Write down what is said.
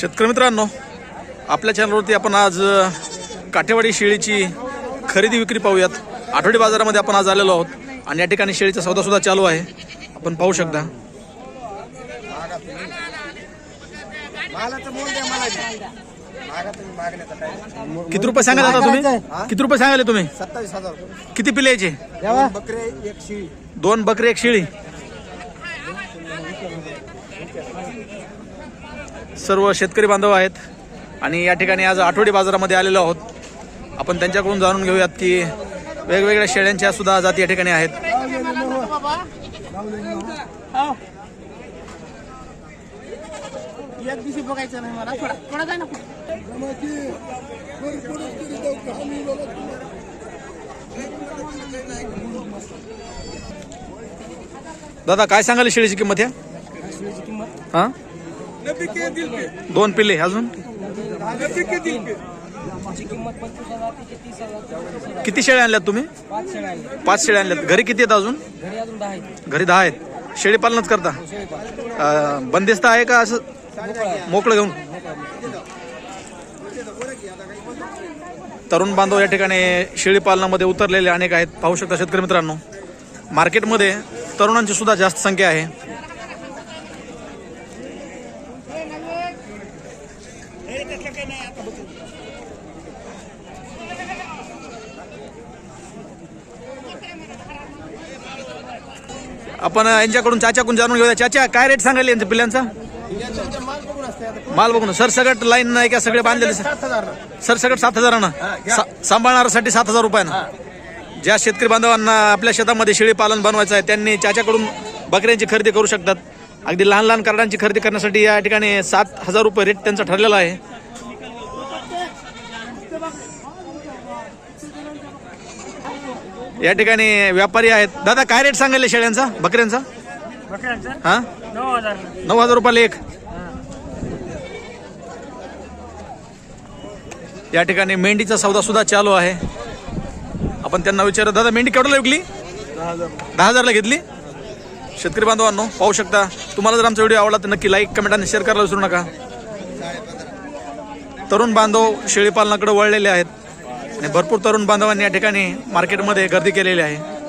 शेतकरी मित्रांनो आपल्या चॅनलवरती आपण आज काठेवाडी शेळीची खरेदी विक्री पाहूयात. आठवडी बाजारामध्ये आपण आज आलेलो आहोत आणि या ठिकाणी शेळीचा सौदा सुद्धा चालू आहे. आपण पाहू शकता. किती रुपये सांगाल आता तुम्ही? किती रुपये सांगाले तुम्ही? सत्तावीस हजार रुपये. किती पिले याचे? दोन बकरे एक शिळी दोन बकरी एक शेळी सर्व शेतकरी बांधव आहेत आणि या ठिकाणी आज आठवडी बाजारामध्ये आलेलो आहोत. आपण त्यांच्याकडून जाणून घेऊयात की वेगवेगळ्या शेळ्यांच्या सुद्धा जाती या ठिकाणी आहेत. एक दिवशी बघायचं नाही मला. थोडा थोडा जाय ना कुठं. दादा काय सांगाल शेळीची किंमत आहे हा? दोन पिल्ले अजून? किती शेळ्या आणल्यात तुम्ही? पाच शेळ्या आणल्यात. घरी किती आहेत अजून? घरी दहा आहेत. शेळी पालनच करता? अं, बंदिस्त आहे का असं? मोकळं घेऊन? तरुण बांधव या ठिकाणी शेळी पालनामध्ये उतरलेले अनेक आहेत. पाहू शकता शेतकरी मित्रांनो मार्केटमध्ये तरुणांची सुद्धा जास्त संख्या आहे. आपण यांच्याकडून चाच्याकडून जाणून घेऊया. चाचा काय रेट सांगायला यांच्या पिल्यांचा माल बघून सर सगट लाईन नाही का? सगळे बांधलेले हजार सर सगट सात हजारानं? सा- सांभाळणाऱ्यासाठी सात हजार रुपयानं. ज्या शेतकरी बांधवांना आपल्या शेतामध्ये शेळी पालन बनवायचं आहे त्यांनी चाच्याकडून बकऱ्यांची खरेदी करू शकतात. अगदी लहान लहान कार्डांची खरेदी करण्यासाठी या ठिकाणी सात हजार रुपये रेट त्यांचा ठरलेला आहे. या ठिकाणी व्यापारी आहेत. दादा काय रेट सांगायला शेळ्यांचा बकऱ्यांचा? हा? नऊ हजार. नऊ हजार रुपयाला एक. या ठिकाणी मेंढीचा सौदा सुद्धा चालू आहे. आपण त्यांना विचारत दादा मेंढी केवढ्याला विकली? दहा हजारला घेतली? शेतकरी बांधवांनो पाहू शकता. तुम्हाला जर आमचा व्हिडिओ आवडला तर नक्की लाईक कमेंट आणि शेअर करायला विसरू नका. तरुण बांधव शेळीपालनाकडे वळलेले आहेत. आणि भरपूर तरुण बांधवांनी या ठिकाणी मार्केटमध्ये गर्दी केलेली आहे.